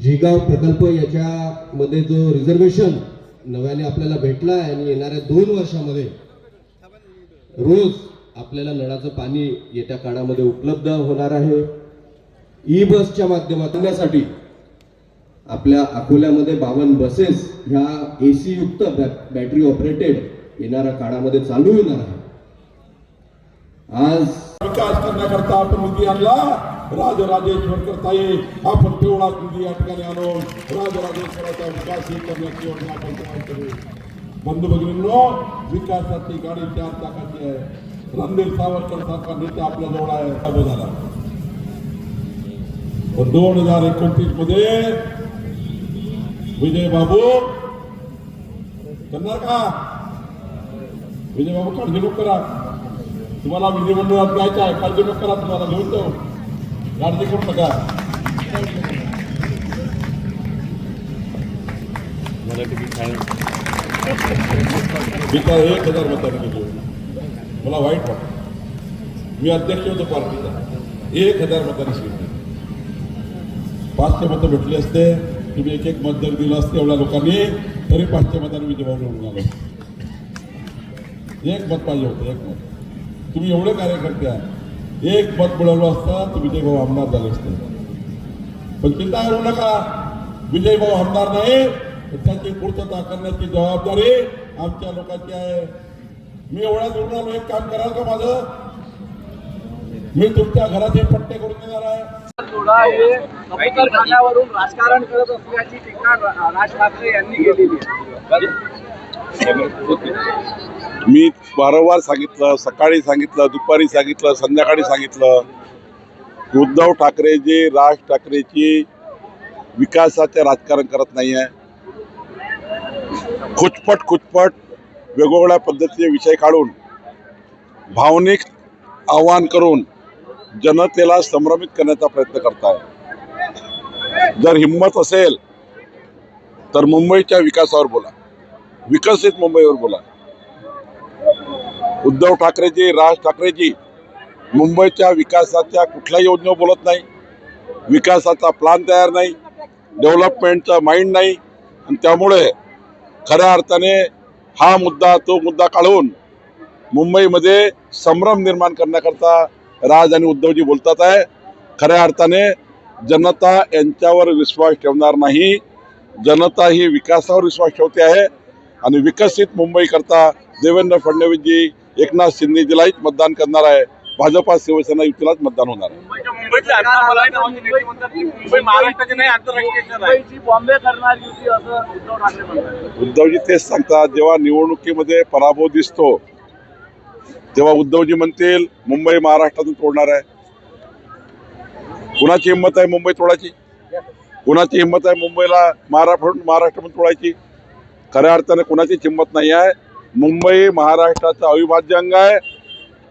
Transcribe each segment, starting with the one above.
जिगाव प्रकल्प याच्यामध्ये जो रिझर्वेशन नव्याने आपल्याला भेटला आहे आणि येणाऱ्या दोन वर्षामध्ये रोज आपल्याला नळाचं पाणी येत्या काळामध्ये उपलब्ध होणार आहे. ई बसच्या माध्यमातून यासाठी आपल्या अकोल्यामध्ये बावन्न बसेस ह्या ए युक्त बॅ- बॅटरी ऑपरेटेड येणाऱ्या काळामध्ये चालू होणार आहे. आज विकास करण्याकरता आपण निधी आणला. राजराजेश्वर करता येईल. आपण तेवढाच निधी या ठिकाणी आणून राजराजेश्वराचा विकास ही करण्याची योजना आपण तयार करू. बंधू भगिनींनो विकासाची गाडी चार चाकाची आहे. रणधीर सावरकर सारखा नेता आपल्या जवळ आहे. झाला. पण दोन हजार एकोणतीसमध्ये विजय बाबू करणार का? विजय बाबू काळजी नको करा. तुम्हाला विधिमंडळात जायचं आहे. काळजी नको करा तुम्हाला घेऊन जाऊ. काळजी करू नका मी तर एक हजार मतांनी गेलो. मला वाईट वाटतं मी अध्यक्ष होतो पार्टीचा. एक हजार मतांनी शिकलो पाचशे मतं भेटली असते तुम्ही एक एक मत जर दिलं असते एवढ्या लोकांनी तरी पाचशे मतांनी मी जबाब निवडून आलो. एक मत पाहिजे होतं एक मत. तुम्ही एवढे कार्यकर्ते आहे एक मत मिळवलं असतं तर विजय भाऊ आमदार झाले असते. पण चिंता करू नका. विजय भाऊ आमदार नाही. तर त्याची पूर्तता करण्याची जबाबदारी आमच्या लोकांची आहे. मी एवढ्या दूर एक काम कराल का माझं? मी तुमच्या घराचे पट्टे करून देणार आहे. राजकारण करत असल्याची टीका राज ठाकरे यांनी केलेली आहे. मी वारंवार सांगितलं सकाळी सांगितलं दुपारी सांगितलं संध्याकाळी सांगितलं. उद्धव ठाकरे जे राज ठाकरेची विकासाचे राजकारण करत नाही आहे खुचपट खुचपट वेगवेगळ्या पद्धतीचे विषय काढून भावनिक आवाहन करून जनतेला संभ्रमित करण्याचा प्रयत्न करताय. जर हिंमत असेल तर मुंबईच्या विकासावर बोला. विकसित मुंबईवर बोला. उद्धव ठाकरेजी राज ठाकरेजी मुंबईच्या विकासाच्या कुठल्याही योजनेवर बोलत नाही. विकासाचा प्लान तयार नाही. डेव्हलपमेंटचा माइंड नाही. आणि त्यामुळे खऱ्या अर्थाने हा मुद्दा तो मुद्दा काढून मुंबईमध्ये संभ्रम निर्माण करण्याकरता राज आणि उद्धवजी बोलतात आहे. खऱ्या अर्थाने जनता यांच्यावर विश्वास ठेवणार नाही. जनता ही विकासावर विश्वास ठेवते आहे. आणि विकसित मुंबई करता देवेंद्र फडणवीसजी एकनाथ शिंदेजीलाच मतदान करणार आहे. भाजपा शिवसेना युतीलाच मतदान होणार आहे. मुंबईच्या मुंबईतल्या अण्णामलाई नावाचे नेते म्हणतात की मुंबई महाराष्ट्राची नाही आंतरराष्ट्रीय शहर आहे. मुंबईची बॉम्बे करणार युती असं उद्धव ठाकरे म्हणतात. उद्धवजी तेच सांगतात जेव्हा निवडणुकीमध्ये पराभव दिसतो तेव्हा उद्धवजी म्हणतील मुंबई महाराष्ट्रातून तोडणार आहे. कुणाची हिंमत आहे मुंबई तोडायची? कुणाची हिंमत आहे मुंबईला महाराष्ट्र महाराष्ट्रातून तोडायची? खऱ्या अर्थाने कुणाचीच हिंमत नाही आहे. मुंबई महाराष्ट्राचा अविभाज्य अंग आहे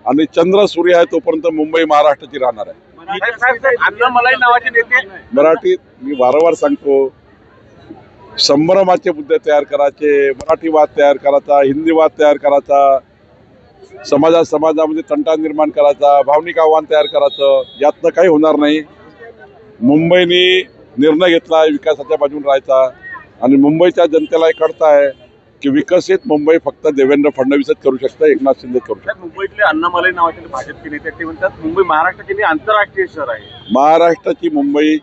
आणि चंद्र सूर्य आहे तोपर्यंत मुंबई महाराष्ट्राची राहणार आहे. मराठीत मी वारंवार सांगतो संभ्रमाचे मुद्दे तयार करायचे मराठीवाद तयार करायचा हिंदीवाद तयार करायचा समाजा समाजामध्ये तंटा निर्माण करायचा भावनिक आव्हान तयार करायचं यातनं काही होणार नाही. मुंबईने निर्णय घेतला विकासाच्या बाजून राहायचा. आणि मुंबईच्या जनतेला हे कळतं आहे की विकसित मुंबई फक्त देवेंद्र फडणवीसच करू शकतं एकनाथ शिंदे करू शकतात मुंबईतले अण्णामलाई नावाचे भाजपचे नेते ते म्हणतात मुंबई महाराष्ट्राची नाही आंतरराष्ट्रीय शहर आहे. महाराष्ट्राची मुंबई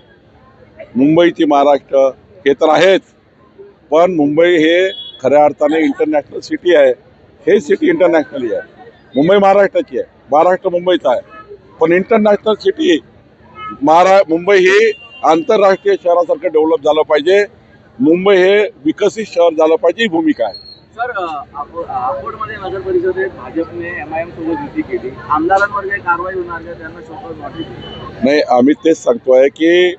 मुंबईची महाराष्ट्र हे तर आहेच. पण मुंबई हे खऱ्या अर्थाने इंटरनॅशनल सिटी आहे. हे सिटी इंटरनॅशनली आहे. मुंबई महाराष्ट्राची आहे. महाराष्ट्र मुंबईचा आहे. पण इंटरनॅशनल सिटी महारा मुंबई ही आंतरराष्ट्रीय शहरासारखं डेव्हलप झालं पाहिजे. मुंबई हे विकसित शहर झालं पाहिजे ही भूमिका आहे. सर अकोटमध्ये नगर परिषदेत भाजपने एम आय एम सोबत युती केली. आमदारांवर काही कारवाई होणार का? त्यांना शोकत. नाही आम्ही तेच सांगतोय की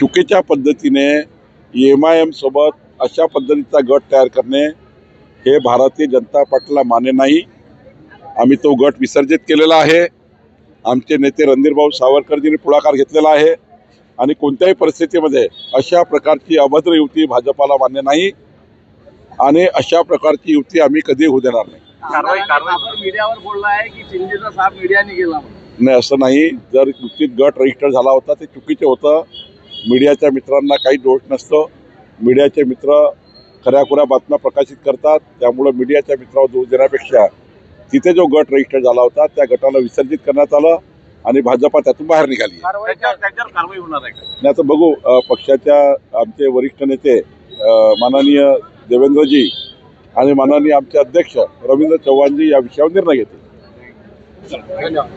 चुकीच्या पद्धतीने एम आय एम सोबत अशा पद्धतीचा गट तयार करणे हे भारतीय जनता पार्टीला मान्य नाही. आम्ही तो गट विसर्जित केलेला आहे. आमचे नेते रणधीरभाऊ सावरकरजींनी पुढाकार घेतलेला आहे. आणि कोणत्याही परिस्थितीमध्ये अशा प्रकारची अभद्र युती भाजपाला मान्य नाही आणि अशा प्रकारची युती आम्ही कधी होऊ देणार नाही. कारवाई कारवाई मीडियावर बोलला आहे की चिंतेचा साप मीडियाने केला म्हणून नाही असं नाही. जर नुकतीच गट रजिस्टर झाला होता ते चुकीचं होतं. मीडियाच्या मित्रांना काही दोष नसतो. मीडियाचे मित्र खऱ्याखुऱ्या बातम्या प्रकाशित करतात. त्यामुळं मीडियाच्या मित्रावर दोष देण्यापेक्षा तिथे जो गट रजिस्टर झाला होता त्या गटाला विसर्जित करण्यात आलं. आणि भाजपा त्यातून बाहेर निघाली त्याच्यावर त्याच्यावर कारवाई होणार आहे का? आणि आता बघू पक्षाच्या आमचे वरिष्ठ नेते अ, माननीय देवेंद्रजी आणि माननीय आमचे अध्यक्ष रवींद्र चव्हाणजी या विषयावर निर्णय घेतील. धन्यवाद.